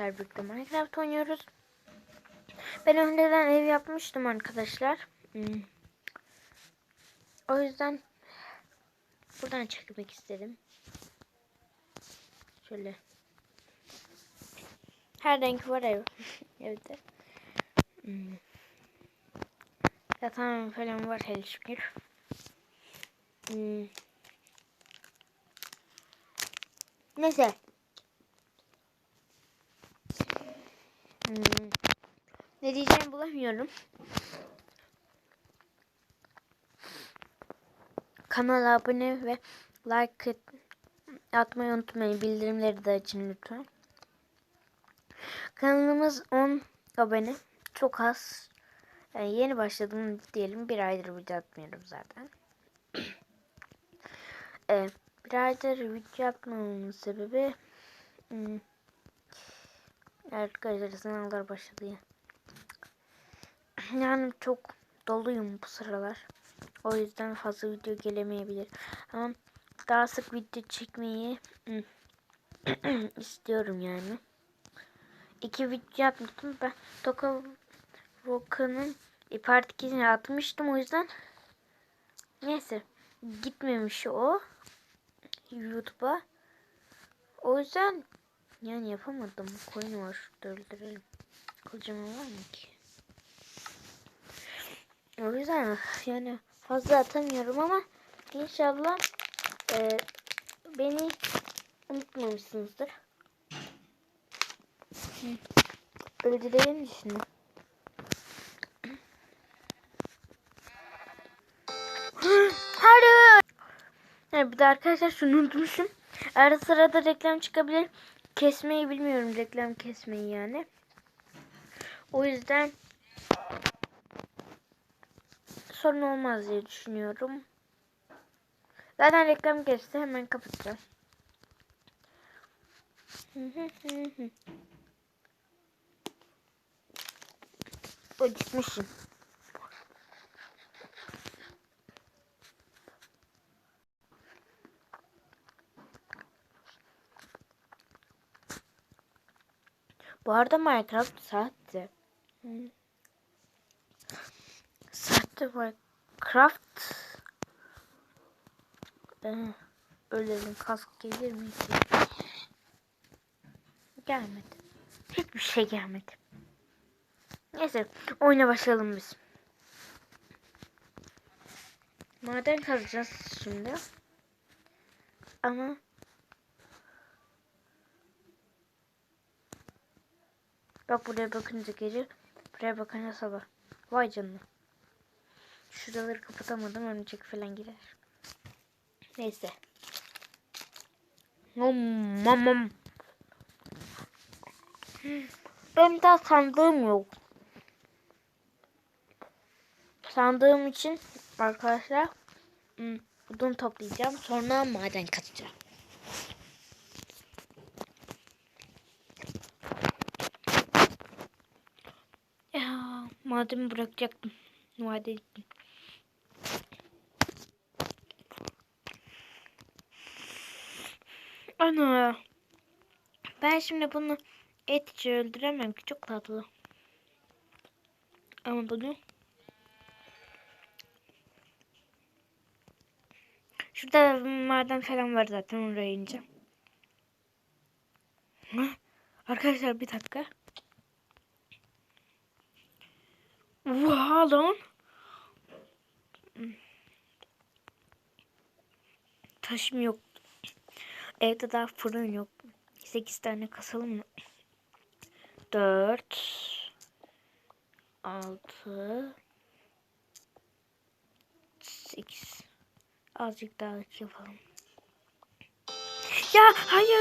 birlikte Minecraft oynuyoruz. Ben önceden ev yapmıştım arkadaşlar. Hmm. O yüzden buradan çekmek istedim. Şöyle. Her renk var ev. Evde. Hmm. Yatağım falan var hele şükür. Hmm. Neyse. Hmm. Ne diyeceğimi bulamıyorum. Kanala abone ve like atmayı unutmayın. Bildirimleri de açın lütfen. Kanalımız 10 abone. Çok az. Yani yeni başladım diyelim. Bir aydır video atmıyorum zaten. evet, bir aydır video yapmamamın sebebi hmm, arkadaşlar sınavlar başladı ya. Yani çok doluyum bu sıralar. O yüzden fazla video gelemeyebilir. Ama daha sık video çekmeyi istiyorum yani. İki video yapmıştım. Ben Toka Voka'nın part 2'sini atmıştım o yüzden. Neyse. Gitmemiş o. YouTube'a. O yüzden yani yapamadım. Koyun var şurada öldürelim. Kılıcım var mı ki? O yüzden yani fazla atamıyorum ama inşallah e, beni unutmamışsınızdır. Öldürelim şimdi? Hayır. Yani bir de arkadaşlar şunu unutmuşum. Ara sırada reklam çıkabilir. Kesmeyi bilmiyorum reklam kesmeyi yani. O yüzden sorun olmaz diye düşünüyorum. Zaten reklam geçti hemen kapatacağım. Acıkmışım. Bu arada Minecraft sahte. Sahte Minecraft. Ee, ölelim kask gelir mi? Gelmedi. Hiçbir şey gelmedi. Neyse oyuna başlayalım biz. Maden kazacağız şimdi. Ama Bak buraya bakınca gece, buraya bakınca sabah. Vay canına. Şuraları kapatamadım örümcek falan girer. Neyse. Nom mam mam. Benim daha sandığım yok. Sandığım için arkadaşlar hmm, odun toplayacağım. Sonra maden kazacağım. Ya mademi bırakacaktım. Maden ettim. Ana. Ben şimdi bunu et için öldüremem ki çok tatlı. Ama bunu Şurada maden falan var zaten oraya ineceğim. Arkadaşlar bir dakika. Oha lan. Taşım yok. Evde daha fırın yok. 8 tane kasalım mı? 4 6 8 Azıcık daha yapalım. Ya hayır.